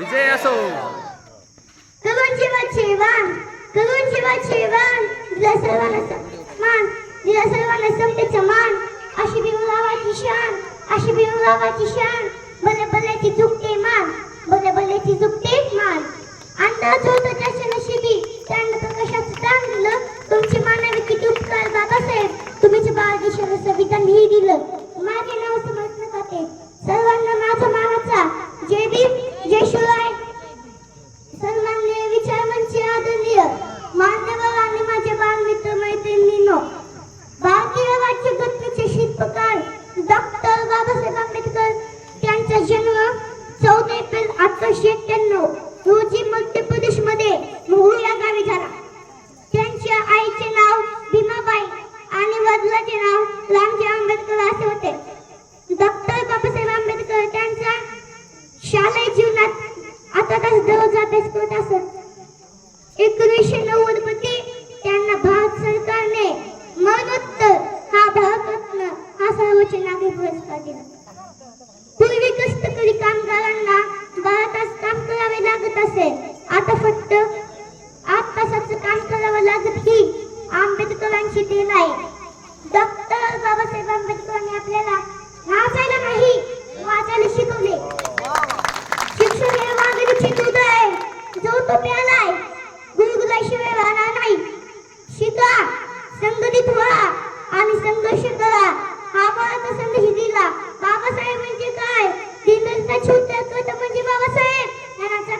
विजय असो. करून जीवाचे वाण करून जीवाचे वाण दिला सर्वांना मान. दिला सर्वांना समतेचा मान. अशी शान. अशी शान. भले भल्याची चुकते मान. भले भल्याची चुकते मान. अंदाज होता त्याच्या नशिबी. त्यांना प्रकाशाचं दान दिलं? तुमची मानावी किती उपकार बाबासाहेब. तुम्हीच बाळ दिशेला संविधान दिलं माझे नाव समजलं खाते शालेय जीवनात आता तास दररोज अभ्यास करत असत एकोणीसशे नव्वदमध्ये त्यांना भारत सरकारने मरणोत्तर हा भारतरत्न हा सर्वोच्च नागरी पुरस्कार दिला. पूर्वी कष्टकरी कामगारांना बारा तास काम करावे लागत असे. आता फक्त आठ तासाचं काम करावं लागत ही आंबेडकरांची देण आहे. डॉक्टर बाबासाहेब आंबेडकरांनी आपल्याला संघटित व्हा आणि संघर्ष करा. हा मला संदेश दिला बाबासाहेब म्हणजे काय? दिनदलिता छोट्या कथ म्हणजे बाबासाहेब. ज्ञानाचा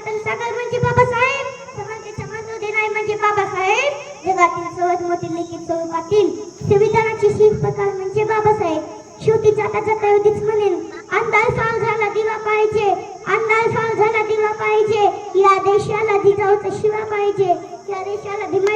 म्हणजे बाबासाहेब. समाजाच्या म्हणजे बाबासाहेब. जगातील सर्वात मोठे लिखित स्वरूपातील शिल्पकार म्हणजे बाबासाहेब. शेवटी जाता जाता एवढीच म्हणेन अंधार फार झाला दिवा पाहिजे. अंधार फार झाला दिला पाहिजे. या देशाला जिजाऊचा शिवा पाहिजे. या देशाला भीमा